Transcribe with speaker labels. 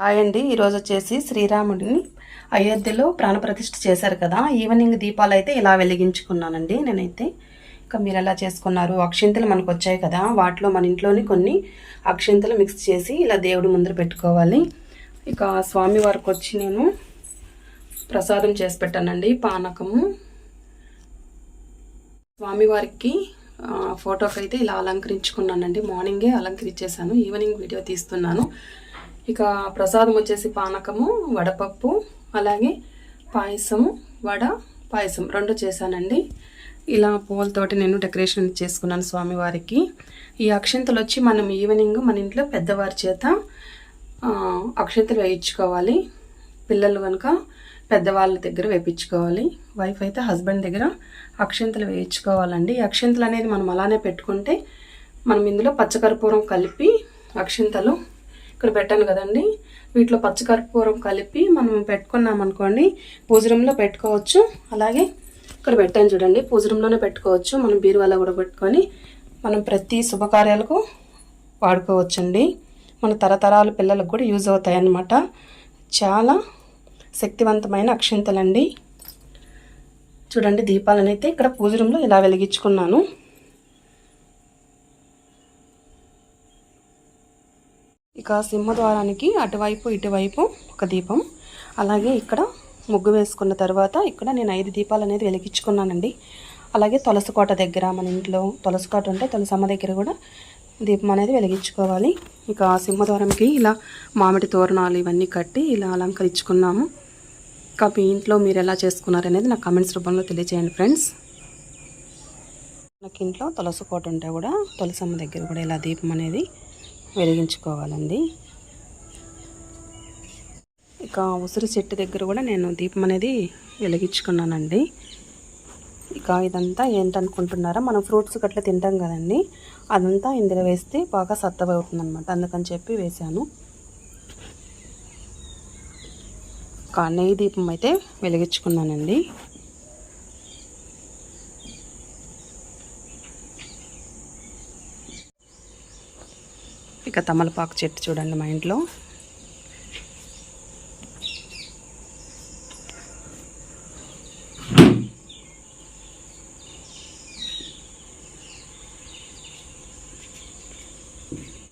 Speaker 1: Hi అండి. ఈరోజు వచ్చేసి శ్రీరాముడిని అయోధ్యలో ప్రాణప్రతిష్ఠ చేశారు కదా. ఈవినింగ్ దీపాలు అయితే ఇలా వెలిగించుకున్నానండి నేనైతే. ఇంకా మీరు ఎలా చేసుకున్నారు? అక్షింతలు మనకు వచ్చాయి కదా. వాటిలో మన ఇంట్లోని కొన్ని అక్షింతలు మిక్స్ చేసి ఇలా దేవుడి ముందర పెట్టుకోవాలి. ఇక స్వామి వారికి వచ్చి నేను ప్రసాదం చేసి పెట్టానండి. పానకము. స్వామివారికి ఫోటోకి అయితే ఇలా అలంకరించుకున్నానండి. మార్నింగే అలంకరించేశాను. ఈవినింగ్ వీడియో తీస్తున్నాను. ఇక ప్రసాదం వచ్చేసి పానకము వడపప్పు అలాగే పాయసము వడ పాయసం రెండు చేశానండి. ఇలా పూలతోటి నేను డెకరేషన్ చేసుకున్నాను స్వామివారికి. ఈ అక్షంతలు వచ్చి మనం ఈవినింగ్ మన ఇంట్లో పెద్దవారి చేత అక్షంతలు వేయించుకోవాలి. పిల్లలు కనుక పెద్దవాళ్ళ దగ్గర వేయించుకోవాలి. వైఫ్ అయితే హస్బెండ్ దగ్గర అక్షంతలు వేయించుకోవాలండి. అక్షంతలు అనేది మనం అలానే పెట్టుకుంటే మనం ఇందులో పచ్చకర్పూరం కలిపి అక్షంతలు ఇక్కడ పెట్టాను కదండి. వీటిలో పచ్చకర్పూరం కలిపి మనం పెట్టుకున్నాం అనుకోండి. పూజరంలో పెట్టుకోవచ్చు. అలాగే ఇక్కడ పెట్టాను చూడండి. పూజరంలోనే పెట్టుకోవచ్చు. మనం బీరువాలో కూడా పెట్టుకొని మనం ప్రతి శుభకార్యాలకు వాడుకోవచ్చండి. మన తరతరాల పిల్లలకు కూడా యూజ్ అవుతాయి అన్నమాట చాలా శక్తివంతమైన అక్షింతలండి. చూడండి దీపాలనైతే ఇక్కడ పూజ రూమ్లో ఇలా వెలిగించుకున్నాను. ఇక సింహద్వారానికి అటువైపు ఇటువైపు ఒక దీపం. అలాగే ఇక్కడ ముగ్గు వేసుకున్న తర్వాత ఇక్కడ నేను ఐదు దీపాలు అనేది వెలిగించుకున్నానండి. అలాగే తులసి కోట దగ్గర మన ఇంట్లో తులసి కోట ఉంటే తులసమ్మ దగ్గర కూడా దీపం అనేది వెలిగించుకోవాలి. ఇక సింహద్వారంకి ఇలా మామిడి తోరణాలు ఇవన్నీ కట్టి ఇలా అలంకరించుకున్నాము. ఇంకా మీ ఇంట్లో మీరు ఎలా చేసుకున్నారు అనేది నాకు కమెంట్స్ రూపంలో తెలియజేయండి ఫ్రెండ్స్. నాకు ఇంట్లో తులసి కోట ఉంటే కూడా తులసమ్మ దగ్గర కూడా ఇలా దీపం అనేది వెలిగించుకోవాలండి. ఇక ఉసిరి చెట్టు దగ్గర కూడా నేను దీపం అనేది వెలిగించుకున్నానండి. ఇక ఇదంతా ఏంటనుకుంటున్నారా మనం ఫ్రూట్స్ గట్ల తింటాం కదండి. అదంతా ఇందులో వేస్తే బాగా సత్తబవుతుంది అనమాట అందుకని చెప్పి వేశాను. ఇక నెయ్యి దీపం అయితే వెలిగించుకున్నానండి. ఇంకా తమలపాకు చెట్టు చూడండి మా ఇంట్లో.